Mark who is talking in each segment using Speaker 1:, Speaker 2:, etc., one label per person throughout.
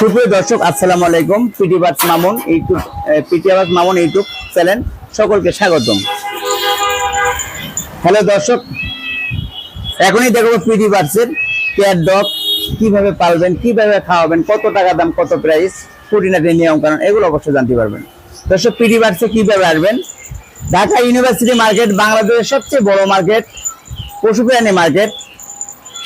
Speaker 1: সুপ্রিয় দর্শক, আসসালামু আলাইকুম। Pet birds Mamun YouTube pet birds Mamun YouTube channel সকলকে স্বাগতম। হ্যালো দর্শক, এখনই দেখব পিটি বার্সের কেয়ার ডগ কীভাবে পালবেন, কীভাবে খাওয়াবেন, কত টাকা দাম, কত প্রাইস খুঁটিনাটি নিয়ম কারণ এগুলো অবশ্যই জানতে পারবেন। দর্শক, পিটি বার্সে কীভাবে আসবেন? ঢাকা ইউনিভার্সিটি মার্কেট, বাংলাদেশের সবচেয়ে বড় মার্কেট পশু প্রাণী মার্কেট,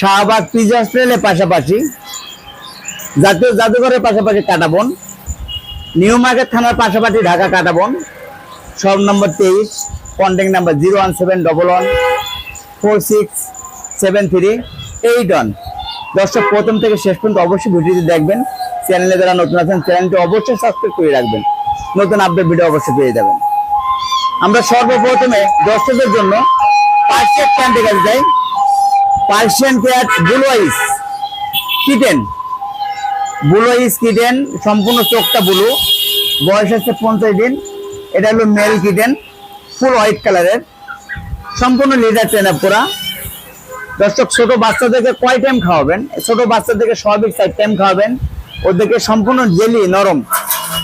Speaker 1: শাহবাগ পিজি হসপিটালের পাশাপাশি জাতীয় জাদুঘরের পাশাপাশি কাটাবন নিউ মার্কেট থানার পাশাপাশি ঢাকা কাটাবন সব নম্বর তেইশ contact number zero one seven double one, four six seven three eight one. দর্শক, প্রথম থেকে শেষ পর্যন্ত অবশ্যই ভিডিওটি দেখবেন। চ্যানেলে যারা নতুন আছেন চ্যানেলটি অবশ্যই সাবস্ক্রাইব করে রাখবেন। নতুন আপডেট ভিডিও অবশ্যই পেয়ে যাবেন। আমরা সর্বপ্রথমে দর্শকদের জন্য পার্সিয়ান ক্যান্টে কাছে যাই Persian cat blue eyes kitten. Blue eyes kitten সম্পূর্ণ চোখটা ব্লু। বয়স হচ্ছে পঞ্চাশ দিন। এটা হলো মেল কিটেন ফুল হোয়াইট কালারের সম্পূর্ণ লিডার ট্রেন আপ করা দর্শক, ছোট বাচ্চাদেরকে কয় টাইম খাওয়াবেন? ছোট বাচ্চাদেরকে স্বাভাবিক সাইড টাইম খাওয়াবেন। ওদেরকে সম্পূর্ণ জেলি নরম।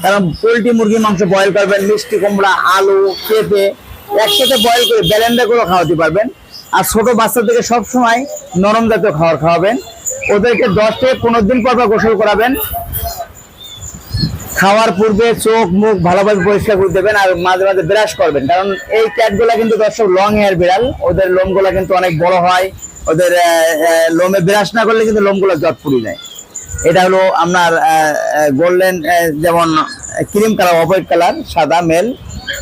Speaker 1: কারণ পোলট্রি মুরগির মাংস বয়েল করবেন, মিষ্টি কুমড়া, আলু, পেঁপে, একসাথে বয়েল করে ব্যালেন্ডা করে খাওয়াতে পারবেন। আর ছোট বাচ্চাদেরকে সবসময় নরম জাতীয় খাবার খাওয়াবেন। ওদেরকে দশ থেকে পনেরো দিন পর গোসল করাবেন। খাওয়ার পূর্বে চোখ, মুখ ভালোভাবে পরিষ্কার করে দেবেন আর মাঝে মাঝে ব্রাশ করবেন। কারণ এই ক্যাটগুলা কিন্তু দর্শক লং হেয়ার বিড়াল, ওদের লোমগুলা কিন্তু অনেক বড় হয়। ওদের লোমে ব্রাশ না করলে কিন্তু লোমগুলো জট পুড়ে যায়। এটা হলো আপনার গোল্ডেন যেমন ক্রিম কালার হোয়াইট কালার সাদা মেল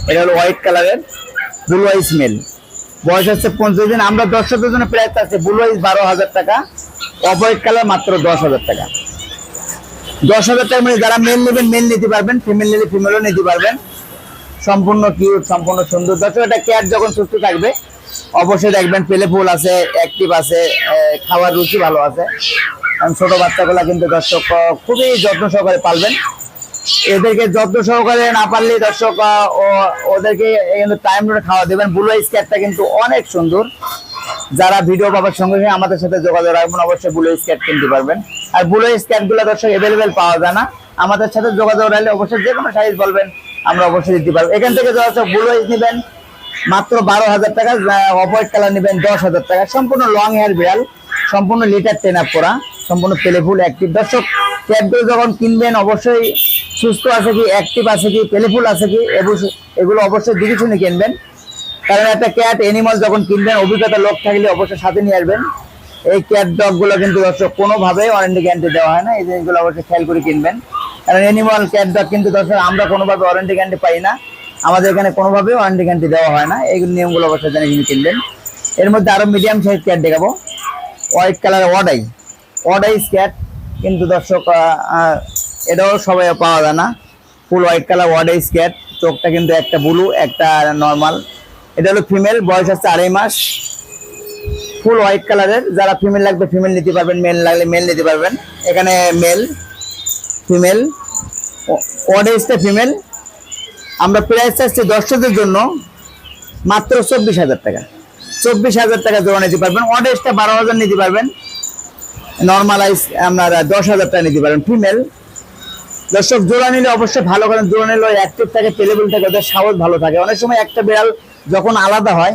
Speaker 1: এটা হলো হোয়াইট কালারের ব্লু আইস মেল বয়স হচ্ছে পঞ্চাশ দিন। আমরা দর্শকদের জন্য প্রাইস আছে ব্লু আইস বারো হাজার টাকা। কালার মাত্র দশ হাজার টাকা। দশ হাজার টাকা মানে যারা মেল নেবেন মেল নিতে পারবেন ফিমেল নিলে ফিমেলও নিতে পারবেন। সম্পূর্ণ কিউট সম্পূর্ণ সুন্দর। দর্শক এটা ক্যাট যখন সুস্থ থাকবে, অবশ্যই দেখবেন পেলে ফুল আছে অ্যাক্টিভ আছে খাওয়ার রুচি ভালো আছে। কারণ ছোট বাচ্চাগুলা কিন্তু দর্শক খুবই যত্ন সহকারে পালবেন। এদেরকে যত্ন সহকারে না পারলে দর্শক ওদেরকে কিন্তু টাইম ধরে খাওয়া দেবেন। ব্লু আইস ক্যাটটা কিন্তু অনেক সুন্দর। যারা ভিডিও পাবার সঙ্গে সঙ্গে আমাদের সাথে যোগাযোগ রাখবেন, অবশ্যই ব্লু স্ক্যাট কিনতে পারবেন। আর ব্লু স্ক্যাটগুলো দর্শক অ্যাভেলেবেল পাওয়া যায় না। আমাদের সাথে যোগাযোগ রাখলে অবশ্যই যে কোনো সাইজ বলবেন, আমরা অবশ্যই দিতে পারব। এখান থেকে দর্শক ব্লু নেবেন, মাত্র বারো হাজার টাকা অফ হোয়াইট কালার নেবেন, দশ হাজার টাকা। সম্পূর্ণ লং হেয়ার বিড়াল, সম্পূর্ণ লিটার টেন আপ করা, সম্পূর্ণ পেলেফুল অ্যাক্টিভ দর্শক ক্যাটগুলো যখন কিনবেন, অবশ্যই সুস্থ আছে কি অ্যাক্টিভ আছে কি পেলেফুল আছে কি, এগুলো- এগুলো অবশ্যই দেখে শুনে কিনবেন। কারণ একটা ক্যাট এনিমাল যখন কিনবেন, অভিজ্ঞতা লোক থাকলে অবশ্যই সাথে নিয়ে আসবেন। এই ক্যাট ডগগুলো কিন্তু দর্শক কোনোভাবেই ওয়ারেন্টি গ্যারান্টি দেওয়া হয় না। এই জিনিসগুলো অবশ্যই খেয়াল করে কিনবেন। কারণ এনিমাল ক্যাট ডগ কিন্তু দর্শক আমরা কোনোভাবে ওয়ারেন্টি গ্যারান্টি পাই না। আমাদের এখানে কোনোভাবেই ওয়ারেন্টি গ্যারান্টি দেওয়া হয় না। এই নিয়মগুলো অবশ্যই জানি কিনে কিনবেন। এর মধ্যে আরও মিডিয়াম সাইজ ক্যাট দেখাবো। White colour odd eye odd eye cat কিন্তু দর্শক এটাও সবাই পাওয়া যায় না। Full white colour odd eye cat চোখটা কিন্তু একটা ব্লু একটা নর্মাল এটা হলো ফিমেল বয়স হচ্ছে আড়াই মাস। ফুল হোয়াইট কালারের যারা ফিমেল লাগবে ফিমেল নিতে পারবেন মেল লাগলে মেল নিতে পারবেন। এখানে মেল ফিমেল ওয়াডাইসটা ফিমেল আমরা প্রাইস চাচ্ছি দর্শকদের জন্য মাত্র চব্বিশ হাজার টাকা। চব্বিশ হাজার টাকা জোড়া নিতে পারবেন। ওয়াডাইসটা বারো হাজার নিতে পারবেন। নর্মালাইজ আপনারা দশ হাজার টাকা নিতে পারবেন ফিমেল দর্শক, জোড়া নিলে অবশ্যই ভালো কারণ জোড়া নিলে অ্যাক্টিভ থাকে পেলেবল থাকে, ওদের সাহস ভালো থাকে। অনেক সময় একটা বিড়াল যখন আলাদা হয়,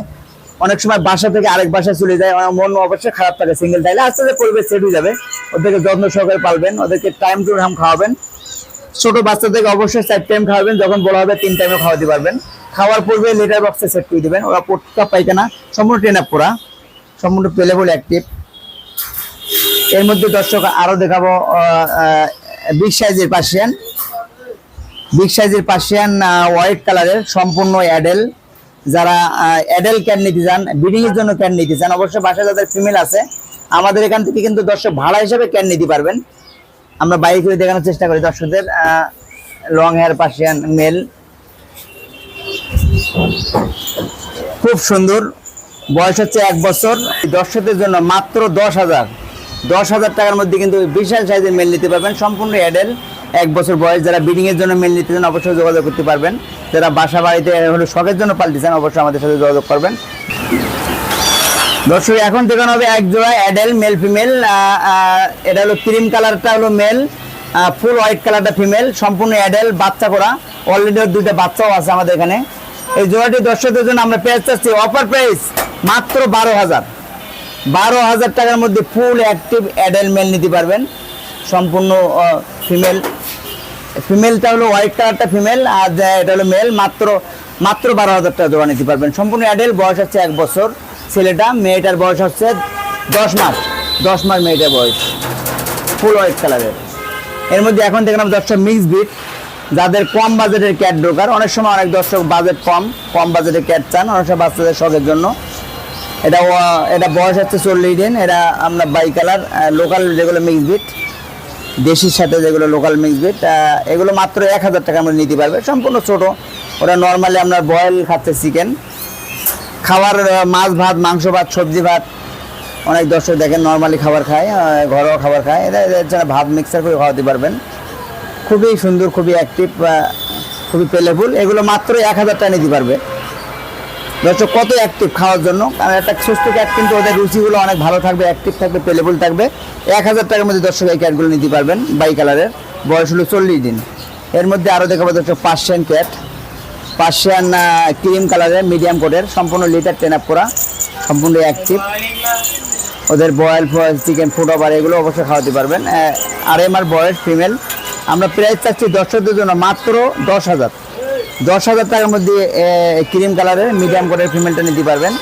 Speaker 1: অনেক সময় বাসা থেকে আরেক বাসায় চলে যায় মন অবশ্যই খারাপ থাকে সিঙ্গেল তাইলে আস্তে আস্তে পরিবেশ সেট হয়ে যাবে। ওদেরকে যত্ন সহকারে পালবেন, ওদেরকে টাইম টু টাইম খাওয়াবেন। ছোট বাচ্চা থেকে অবশ্যই চার টাইম খাওয়াবেন, যখন বলা হবে তিন টাইমে খাওয়াতে পারবেন। খাওয়ার পূর্বে লিটার বক্সে সেট করে দেবেন, ওরা পটকা পায়খানা, সম্পূর্ণ ট্রেন আপ করা, সম্পূর্ণ পেলেবল অ্যাক্টিভ এর মধ্যে দর্শক আরও দেখাবো বিগ সাইজের পার্সিয়ান বিগ সাইজের পার্সিয়ান হোয়াইট কালারের সম্পূর্ণ অ্যাডেল যারা অ্যাডেল ক্যান নিতে চান ব্রিডিং এর জন্য ক্যান নিতে চান, অবশ্যই বাসায় যাদের ফিমেল আছে, আমাদের এখান থেকে কিন্তু দর্শক ভাড়া হিসেবে ক্যান নিতে পারবেন। আমরা বাইরে করে দেখানোর চেষ্টা করি দর্শকদের লং হেয়ার পার্সিয়ান মেল খুব সুন্দর, বয়স হচ্ছে এক বছর। দর্শকদের জন্য মাত্র দশ হাজার দশ হাজার টাকার মধ্যে কিন্তু বিশাল সাইজের মেল নিতে পারবেন, সম্পূর্ণ অ্যাডেল এক বছর বয়স, যারা ব্রিডিং এর জন্য মেল নিতে চান, অবশ্যই যোগাযোগ করতে পারবেন। যারা বাসা বাড়িতে হলো শখের জন্য পালতে চান অবশ্যই আমাদের সাথে যোগাযোগ করবেন। দর্শক, এখন দেখানো হবে এক জোড়া অ্যাডেল মেল ফিমেল এটা হলো ক্রিম কালারটা হলো মেল ফুল হোয়াইট কালারটা ফিমেল সম্পূর্ণ অ্যাডেল বাচ্চা করা অলরেডি দুইটা বাচ্চাও আছে আমাদের এখানে। এই জোড়াটি দর্শকদের জন্য আমরা পেয়ে চাচ্ছি অফার প্রাইস মাত্র বারো হাজার। বারো হাজার টাকার মধ্যে ফুল অ্যাক্টিভ অ্যাডেল মেল নিতে পারবেন। সম্পূর্ণ ফিমেল ফিমেলটা হলো হোয়াইট কালারটা ফিমেল আর এটা হলো মেল মাত্র মাত্র বারো হাজার টাকা জোড়া নিতে পারবেন। সম্পূর্ণ অ্যাডেল বয়স হচ্ছে এক বছর। ছেলেটা, মেয়েটার বয়স হচ্ছে দশ মাস। দশ মাস মেয়েটার বয়স। ফুল হোয়াইট কালারের এর। মধ্যে এখন দেখলাম দশটা মিক্স বিট যাদের কম বাজেটের ক্যাট দরকার, অনেক সময় অনেক দর্শক বাজেট কম কম বাজেটের ক্যাট চান, অনেক সময় বাচ্চাদের শখের জন্য। এটা এটা বয়স হচ্ছে চল্লিশ দিন, এটা আমরা বাই কালার লোকাল যেগুলো মিক্স বিট দেশির সাথে যেগুলো লোকাল মিক্স বিট এগুলো মাত্র এক হাজার টাকা আমরা নিতে পারবে। সম্পূর্ণ ছোট। ওরা নর্মালি আপনার বয়েল খাচ্ছে চিকেন খাবার মাছ ভাত, মাংস ভাত, সবজি ভাত, অনেক দর্শক দেখেন নর্মালি খাবার খায় ঘরোয়া খাবার খায়। জন্য ভাত মিক্সার করে খাওয়াতে পারবেন। খুবই সুন্দর, খুবই অ্যাক্টিভ খুবই পেলেফুল এগুলো মাত্র এক হাজার টাকা নিতে পারবে। দর্শক, কত অ্যাক্টিভ খাওয়ার জন্য? কারণ একটা সুস্থ ক্যাট কিন্তু ওদের রুচিগুলো অনেক ভালো থাকবে অ্যাক্টিভ থাকবে পেলেবল থাকবে। এক হাজার টাকার মধ্যে দর্শক এই ক্যাটগুলো নিতে পারবেন বাই কালারের বয়স হলো চল্লিশ দিন। এর মধ্যে আরও দেখাবো দর্শক পার্সিয়ান ক্যাট পার্সিয়ান ক্রিম কালারের মিডিয়াম কোটের সম্পূর্ণ লিটার টেন আপ করা, সম্পূর্ণ অ্যাক্টিভ ওদের boil foil chicken food over এগুলো অবশ্যই খাওয়াতে পারবেন। আর এম আর বয়স ফিমেল আমরা প্রাইস চাচ্ছি দর্শকদের জন্য মাত্র দশ হাজার। দশ হাজার টাকার মধ্যে ক্রিম কালারের মিডিয়াম কোটের ফিমেলটা নিতে পারবেন।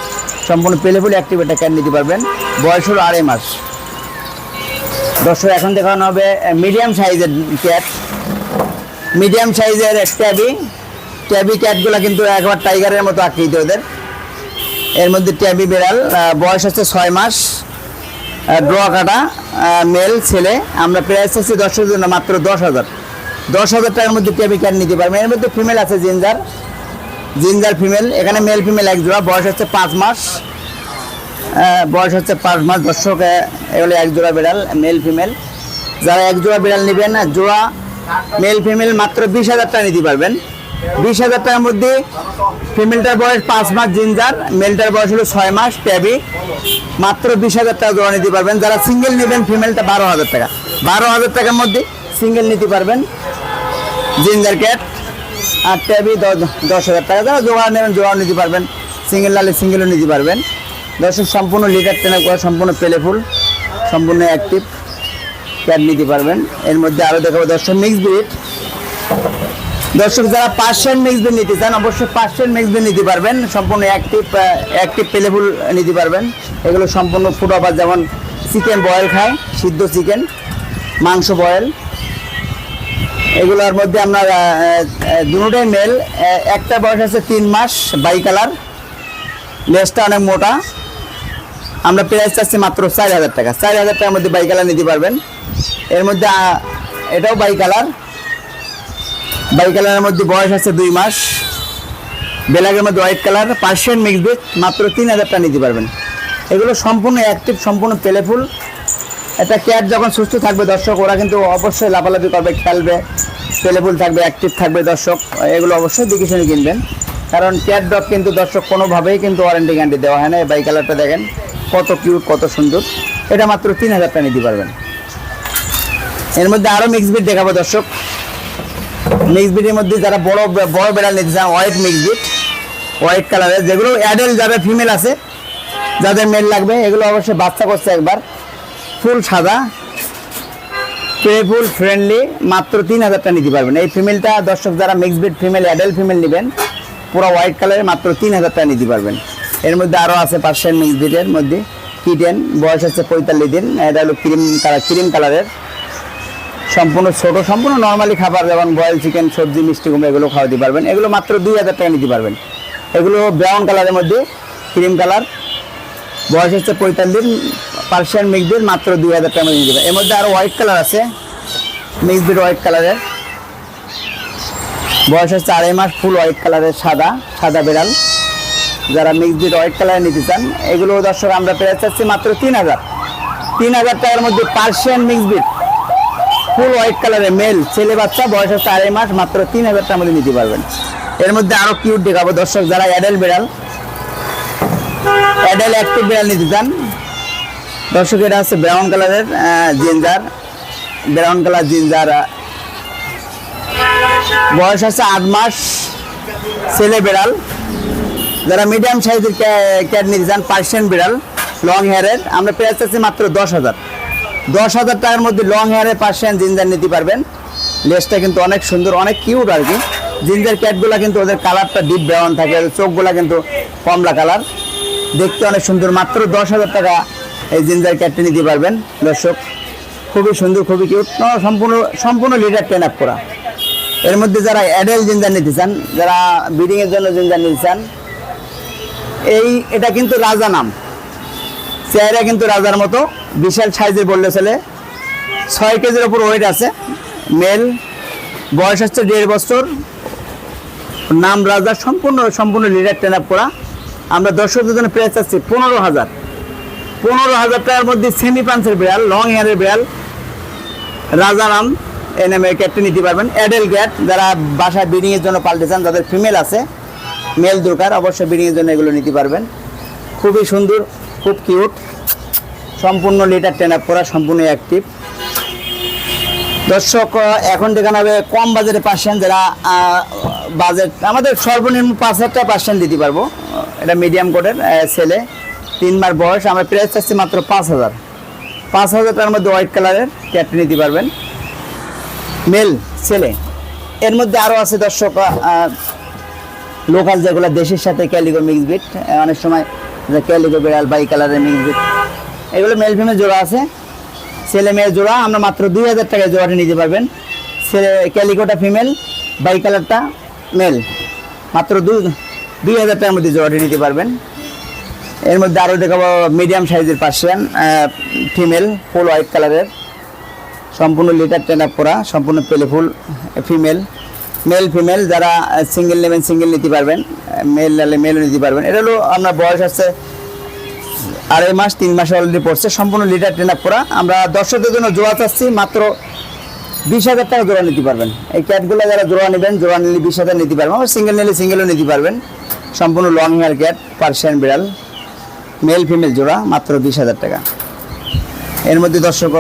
Speaker 1: সম্পূর্ণ পেলেফুল অ্যাক্টিভ এটা ক্যান নিতে পারবেন। বয়স হলো আড়াই মাস। দর্শক, এখন দেখানো হবে মিডিয়াম সাইজের ক্যাট মিডিয়াম সাইজের ট্যাবি ট্যাবি ক্যাটগুলো কিন্তু একবার টাইগারের মতো আকৃতি ওদের। এর মধ্যে ট্যাবি বেড়াল বয়স হচ্ছে ছয় মাস। ড্র কাটা মেল ছেলে। আমরা প্রাইস হচ্ছে জন্য মাত্র দশ হাজার। দশ হাজার টাকার মধ্যে ক্যাট নিতে পারবেন এর মধ্যে ফিমেল আছে জিঞ্জার জিঞ্জার ফিমেল এখানে মেল ফিমেল এক জোড়া, বয়স হচ্ছে পাঁচ মাস। বয়স হচ্ছে পাঁচ মাস, দর্শক এগুলো এক জোড়া বিড়াল মেল ফিমেল যারা এক জোড়া বিড়াল নেবেন, জোড়া মেল ফিমেল মাত্র বিশ হাজার টাকা নিতে পারবেন। বিশ হাজার টাকার মধ্যে ফিমেলটার বয়স পাঁচ মাস জিঞ্জার মেলটার বয়স হলো ছয় মাস ট্যাবি মাত্র বিশ হাজার টাকা জোড়া নিতে পারবেন। যারা সিঙ্গেল নেবেন ফিমেলটা বারো হাজার টাকা। বারো হাজার টাকার মধ্যে সিঙ্গেল নিতে পারবেন। জিঞ্জার ক্যাট, আর ট্যাবি দশ হাজার টাকা। যারা জোড়া নেবেন জোড়াও নিতে পারবেন। সিঙ্গেল লালে সিঙ্গেলও নিতে পারবেন। দর্শক, সম্পূর্ণ লিটার টেনে করা সম্পূর্ণ পেলেফুল সম্পূর্ণ অ্যাক্টিভ ক্যাট নিতে পারবেন। এর মধ্যে আরও দেখাবো দর্শক মিক্স ব্রিড দর্শক, যারা পার্সেন্ট মিক্স বিন নিতে চান, অবশ্যই পার্সেন্ট মিক্স বিন নিতে পারবেন। সম্পূর্ণ অ্যাক্টিভ অ্যাক্টিভ পেলেফুল নিতে পারবেন। এগুলো সম্পূর্ণ ফুড আবার যেমন চিকেন বয়েল খায়, সিদ্ধ চিকেন, মাংস বয়েল। এগুলোর মধ্যে আপনার দুটোটাই মেল একটা বয়স আছে তিন মাস বাই কালার লেজটা অনেক মোটা। আমরা প্রাইস চাচ্ছি মাত্র চার হাজার টাকা। চার হাজার টাকার মধ্যে বাই কালার নিতে পারবেন। এর মধ্যে এটাও বাই কালার বাই কালারের মধ্যে বয়স আছে দুই মাস। বেলাগের মধ্যে হোয়াইট কালার পার্সিয়ান মিক্স মাত্র তিন হাজার টাকা নিতে পারবেন। এগুলো সম্পূর্ণ অ্যাক্টিভ সম্পূর্ণ পেলেফুল একটা ক্যাট যখন সুস্থ থাকবে দর্শক, ওরা কিন্তু অবশ্যই লাফালাফি করবে, খেলবে পেলেফুল থাকবে অ্যাক্টিভ থাকবে দর্শক। এগুলো অবশ্যই দেখে শুনে কিনবেন। কারণ ক্যাট ডগ কিন্তু দর্শক কোনোভাবেই কিন্তু ওয়ারেন্টি গ্যারান্টি দেওয়া হয় না। এই বাই কালারটা দেখেন, কত কিউট কত সুন্দর। এটা মাত্র তিন হাজার টাকা নিতে পারবেন। এর মধ্যে আরও মিক্স বিট দেখাবো দর্শক। মিক্স বিটের মধ্যে যারা বড় বড় বেড়াল নিতে চান হোয়াইট মিক্স বিট হোয়াইট কালারের যেগুলো অ্যাডাল্ট যাবে ফিমেল আছে, যাদের মেল লাগবে, এগুলো অবশ্যই বাচ্চা করছে একবার। ফুল সাদা ফুল ফ্রেন্ডলি মাত্র তিন হাজার টাকা নিতে পারবেন। এই ফিমেলটা দর্শক যারা mix breed female adult female নেবেন, পুরো হোয়াইট কালারের মাত্র তিন হাজার টাকা নিতে পারবেন। এর মধ্যে আরও আছে পার্সেন্ট মিক্স বিটের মধ্যে কিটেন বয়স হচ্ছে পঁয়তাল্লিশ দিন, এটা হলো ক্রিম কালার ক্রিম কালারের সম্পূর্ণ ছোট, সম্পূর্ণ নর্মালি খাবার, যেমন বয়েল চিকেন সবজি, মিষ্টি কুমড়ো, এগুলো খাওয়াতে পারবেন। এগুলো মাত্র দুই হাজার টাকা নিতে পারবেন। এগুলো ব্রাউন কালারের মধ্যে ক্রিম কালার বয়স হচ্ছে পঁয়তাল্লিশ পার্সিয়ান মিক্সবিট মাত্র দুই হাজার টাকা নিতে পারবেন এর মধ্যে আরও হোয়াইট কালার আছে। মিক্সবিট হোয়াইট কালারের বয়স হচ্ছে আড়াই মাস ফুল হোয়াইট কালারের সাদা সাদা বেড়াল। যারা মিক্সবিট হোয়াইট কালার নিতে চান, এগুলো দর্শক আমরা পেয়ে চাচ্ছি মাত্র তিন হাজার। তিন হাজার টাকার মধ্যে Persian mix breed full white কালারের মেল ছেলে বাচ্চা, বয়স হচ্ছে আড়াই মাস, মাত্র তিন হাজার টাকার মধ্যে নিতে পারবেন। এর মধ্যে আরও কিউট দেখাবো দর্শক, যারা অ্যাডেল বেড়াল অ্যাডেল অ্যাক্টিভ বেড়াল নিতে চান দর্শক, এটা হচ্ছে ব্রাউন কালারের জিঞ্জার। ব্রাউন কালার জিঞ্জার বয়স আছে আট মাস, ছেলে বিড়াল। যারা মিডিয়াম সাইজের ক্যাট নিতে চান পার্সিয়ান বিড়াল লং হেয়ারের আমরা প্রাইস চাচ্ছি মাত্র দশ হাজার। দশ হাজার টাকার মধ্যে লং হেয়ারের পার্সিয়ান জিঞ্জার নিতে পারবেন। লেসটা কিন্তু অনেক সুন্দর, অনেক কিউট আর কি। জিঞ্জার ক্যাটগুলো কিন্তু ওদের কালারটা ডিপ ব্রাউন থাকে চোখগুলো কিন্তু কমলা কালার। দেখতে অনেক সুন্দর, মাত্র দশ হাজার টাকা এই জিঞ্জার ক্যাটটি নিতে পারবেন, দর্শক। খুবই সুন্দর, খুবই কিউট সম্পূর্ণ সম্পূর্ণ লিডার টেন আপ করা। এর মধ্যে যারা অ্যাডেল জিঞ্জার নিতে চান, যারা ব্রিডিং এর জন্য জিঞ্জার নিতে চান, এই, এটা কিন্তু রাজা নাম। চেহারা কিন্তু রাজার মতো, বিশাল সাইজের বললে চলে। ছয় কেজির ওপর ওয়েট আছে মেল বয়স হচ্ছে দেড় বছর। নাম রাজা, সম্পূর্ণ সম্পূর্ণ লিডার ট্রেন আপ করা। আমরা দর্শকদের জন্য প্রাইস চাচ্ছি পনেরো হাজার। পনেরো হাজার টাকার মধ্যে সেমি পাঞ্চের বিড়াল লং হেয়ারের বিড়াল। রাজা নাম এই নামে ক্যাটটি নিতে পারবেন। অ্যাডেল ক্যাট যারা বাসায় ব্রিডিং এর জন্য পাল্টে চান, যাদের ফিমেল আছে মেল দরকার, অবশ্যই ব্রিডিং এর জন্য এগুলো নিতে পারবেন। খুবই সুন্দর, খুব কিউট সম্পূর্ণ লিটার টেন আপ করা, সম্পূর্ণ অ্যাক্টিভ দর্শক এখন দেখানো হবে কম বাজারে পার্সেন্ট যারা বাজেট, আমাদের সর্বনিম্ন পাঁচ হাজার টাকা পার্সেন্ট দিতে পারব। এটা মিডিয়াম কোটের ছেলে। তিন মাস বয়স, আমরা প্রাইস চাচ্ছি মাত্র পাঁচ হাজার। পাঁচ হাজার টাকার মধ্যে হোয়াইট কালারের ক্যাট নিতে পারবেন। মেল ছেলে। এর মধ্যে আরও আছে দর্শক লোকাল যেগুলো দেশের সাথে ক্যালিগো মিক্স বিট অনেক সময় ক্যালিগো বিড়াল বাই কালারের মিক্স বিট এগুলো মেল ফিমেল জোড়া আছে। ছেলে মেয়ের জোড়া, আমরা মাত্র দুই হাজার টাকায় জোড়াটা নিতে পারবেন। ছেলে ক্যালিকোটা ফিমেল বাই কালারটা মেল মাত্র দুই দুই হাজার টাকার মধ্যে জোড়াটি নিতে পারবেন। এর মধ্যে আরও দেখাবো মিডিয়াম সাইজের পার্সিয়ান ফিমেল ফুল হোয়াইট কালারের সম্পূর্ণ লিটার টেন আপ করা সম্পূর্ণ পেলেফুল ফিমেল মেল ফিমেল যারা সিঙ্গেল নেবেন সিঙ্গেল নিতে পারবেন মেল নিলে মেলও নিতে পারবেন। এটা হলো আপনার বয়স আছে আড়াই মাস, তিন মাসে অলরেডি পড়ছে, সম্পূর্ণ লিটার ট্রেন আপ করা আমরা দর্শকদের জন্য জোড়া চাচ্ছি, মাত্র বিশ হাজার টাকা জোড়া নিতে পারবেন। এই ক্যাটগুলো যারা জোড়া নেবেন, জোড়া নিলে বিশ হাজার নিতে পারবেন, আবার সিঙ্গেল নিলে সিঙ্গেলও নিতে পারবেন। সম্পূর্ণ লং হেয়ার ক্যাট পার্সিয়ান বিড়াল। মেল ফিমেল জোড়া, মাত্র বিশ হাজার টাকা। এর মধ্যে দর্শক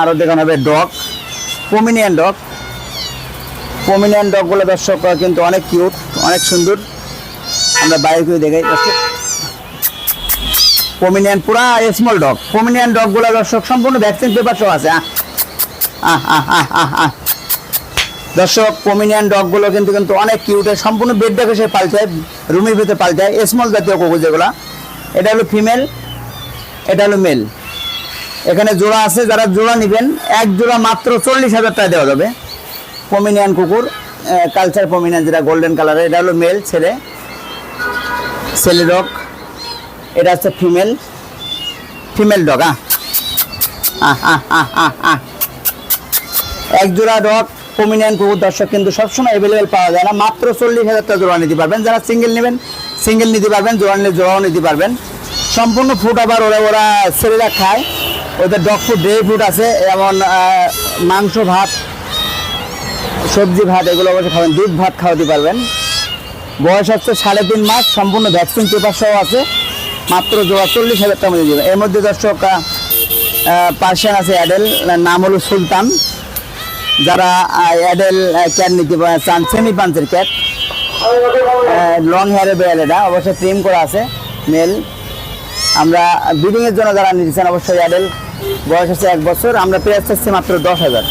Speaker 1: আরও দেখানো হবে ডগ পমিনিয়ান ডগ পমিনিয়ান ডগগুলো দর্শক, কিন্তু অনেক কিউট অনেক সুন্দর। আমরা বাইরে করে দেখাই, দর্শক। পমিনিয়ান পুরা স্মল ডগ পমিনিয়ান ডগগুলো দর্শক, সম্পূর্ণ ভ্যাকসিন পেপার সহ আছে। দর্শক পমিনিয়ান ডগগুলো কিন্তু কিন্তু অনেক কিউটে সম্পূর্ণ বেড ডেকে সে পাল্টায় রুমের ভিতরে পাল্টায় স্মল জাতীয় কুকুর যেগুলো এটা হলো ফিমেল এটা হলো মেল এখানে জোড়া আছে, যারা জোড়া নেবেন, এক জোড়া মাত্র চল্লিশ হাজার টাকা দেওয়া যাবে। পমিনিয়ান কুকুর কালচার পমিনিয়ান যেটা গোল্ডেন কালারের এটা হলো মেল ছেলে। ছেলে ডগ এটা হচ্ছে ফিমেল ফিমেল ডগ হ্যাঁ এক জোড়া ডগ পমিনিয়ান কুকুর দর্শক কিন্তু সবসময় অ্যাভেলেবেল পাওয়া যায় না। মাত্র চল্লিশ হাজার টাকা জোড়া নিতে পারবেন। যারা সিঙ্গেল নেবেন সিঙ্গেল নিতে পারবেন, জোড়া নিলে জোড়াও নিতে পারবেন। সম্পূর্ণ ফুড আবার ওরা ওরা ছেলেরা খায়। ওদের ডগ ফুড ড্রাই ফুড আছে যেমন মাংস, ভাত, সবজি, ভাত, এগুলো অবশ্যই খাবেন। দুধ, ভাত খাওয়াতে পারবেন। বয়স হচ্ছে সাড়ে তিন মাস, সম্পূর্ণ ভ্যাকসিন পেপার সহ আছে। মাত্র জোড়া চল্লিশ হাজার টাকা মধ্যে দেবে এর মধ্যে দর্শক পার্সিয়ান আছে অ্যাডেল নাম হলো সুলতান। যারা অ্যাডেল ক্যাট নিতে চান সেমি পাঞ্চের ক্যাট লং হেয়ারের বেড়াল এটা। অবশ্যই ট্রিম করা আছে মেল আমরা ব্রিডিংয়ের জন্য যারা নিতে চান অবশ্যই অ্যাডেল বয়স হচ্ছে এক বছর, আমরা পেয়ে চাচ্ছি মাত্র দশ হাজার।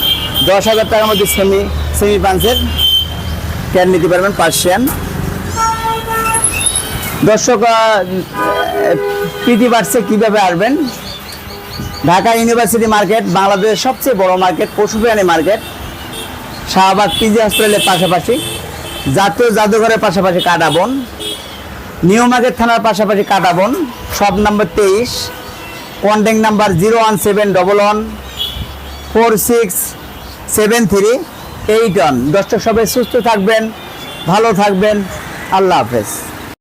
Speaker 1: দশ হাজার টাকার মধ্যে সেমি সেমি পাঞ্চের ক্যাট নিতে পারবেন পার্সিয়ান দর্শক প্রীতি বার্সে কীভাবে আসবেন ঢাকা ইউনিভার্সিটি মার্কেট, বাংলাদেশের সবচেয়ে বড় মার্কেট, পশু প্রাণী মার্কেট। শাহবাগ পিজি হসপিটালের পাশাপাশি। জাতীয় জাদুঘরের পাশাপাশি কাটাবন নিউ মার্কেট থানার পাশাপাশি কাটাবন সব নাম্বার তেইশ contact number zero one seven double one four six seven three eight one দর্শক সবাই সুস্থ থাকবেন, ভালো থাকবেন। আল্লাহ হাফেজ।